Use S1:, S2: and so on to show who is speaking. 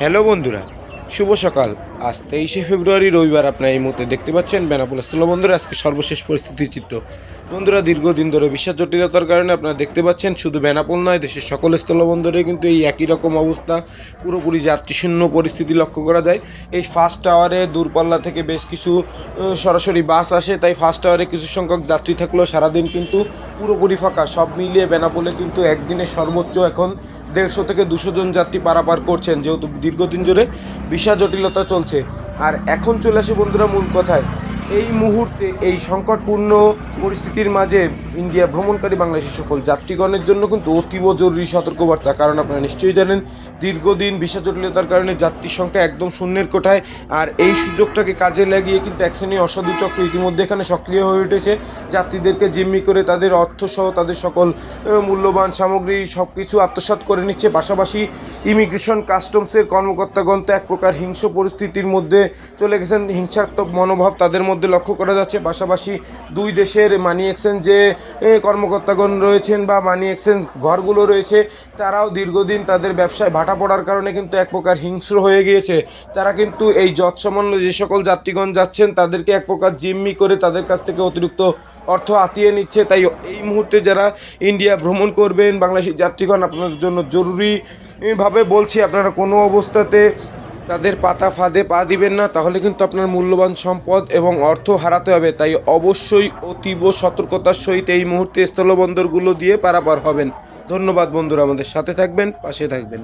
S1: Hello বন্ধুরা শুভ সকাল। আজ তেইশে ফেব্রুয়ারি, রবিবার আপনারা এই মুহূর্তে দেখতে পাচ্ছেন বেনাপোল স্থলবন্দরে আজকে সর্বশেষ পরিস্থিতির চিত্র। বন্ধুরা, দীর্ঘদিন ধরে বিশ্বাস জটিলতার কারণে আপনারা দেখতে পাচ্ছেন, শুধু বেনাপোল নয়, দেশের সকল স্থলবন্দরে কিন্তু এই একই রকম অবস্থা। পুরোপুরি যাত্রীশূন্য পরিস্থিতি লক্ষ্য করা যায়। এই ফার্স্ট টাওয়ারে দূরপাল্লা থেকে বেশ কিছু সরাসরি বাস আসে, তাই ফার্স্ট টাওয়ারে কিছু সংখ্যক যাত্রী থাকলেও সারাদিন কিন্তু পুরোপুরি ফাঁকা। সব মিলিয়ে বেনাপোলে কিন্তু একদিনে সর্বোচ্চ এখন দেড়শো থেকে দুশো জন যাত্রী পারাপার করছেন। যেহেতু দীর্ঘদিন ধরে ভিসা জটিলতা চলছে আর এখন চলে আসে বন্ধুরা মূল কথায়। এই মুহূর্তে এই সংকটপূর্ণ পরিস্থিতির মাঝে ইন্ডিয়া ভ্রমণকারী বাংলাদেশের সকল যাত্রীগণের জন্য কিন্তু অতীব জরুরি সতর্কবার্তা। কারণ আপনারা নিশ্চয়ই জানেন, দীর্ঘদিন ভিসা জটিলতার কারণে যাত্রীর সংখ্যা একদম শূন্যের কোঠায়, আর এই সুযোগটাকে কাজে লাগিয়ে কিন্তু এক শ্রেণি অসাধু চক্র ইতিমধ্যে এখানে সক্রিয় হয়ে উঠেছে। যাত্রীদেরকে জিম্মি করে তাদের অর্থসহ তাদের সকল মূল্যবান সামগ্রী সব কিছু আত্মসাৎ করে নিচ্ছে। পাশাপাশি ইমিগ্রেশন, কাস্টমসের কর্মকর্তাগণ তো এক প্রকার হিংস পরিস্থিতির মধ্যে চলে গেছেন। হিংসাত্মক মনোভাব তাদের মধ্যে লক্ষ্য করা যাচ্ছে। পাশাপাশি দুই দেশের মানি এক্সচেঞ্জে কর্মকর্তাগণ রয়েছেন বা মানি এক্সচেঞ্জ ঘরগুলো রয়েছে, তারাও দীর্ঘদিন তাদের ব্যবসায় ভাটা পড়ার কারণে কিন্তু এক প্রকার হিংস্র হয়ে গিয়েছে। তারা কিন্তু এই যৎসামান্য যে সকল যাত্রীগণ যাচ্ছেন, তাদেরকে এক প্রকার জিম্মি করে তাদের কাছ থেকে অতিরিক্ত অর্থ আতিয়ে নিচ্ছে। তাই এই মুহূর্তে যারা ইন্ডিয়া ভ্রমণ করবেন, বাংলাদেশি যাত্রীগণ, আপনাদের জন্য জরুরি ভাবে বলছি, আপনারা কোনো অবস্থাতে তাদের পাতা ফাঁদে পা দিবেন না, তাহলে কিন্তু আপনার মূল্যবান সম্পদ এবং অর্থ হারাতে হবে। তাই অবশ্যই অতীব সতর্কতার সহিত এই মুহূর্তে স্থলবন্দরগুলো দিয়ে পারাপার হবেন। ধন্যবাদ বন্ধুরা, আমাদের সাথে থাকবেন, পাশে থাকবেন।